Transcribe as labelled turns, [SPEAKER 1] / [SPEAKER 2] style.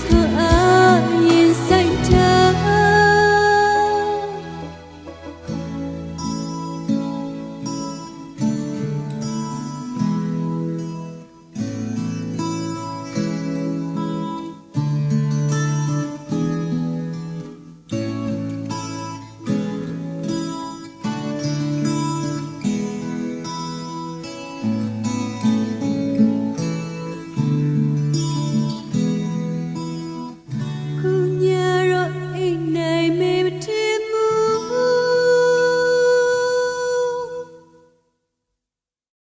[SPEAKER 1] เธอ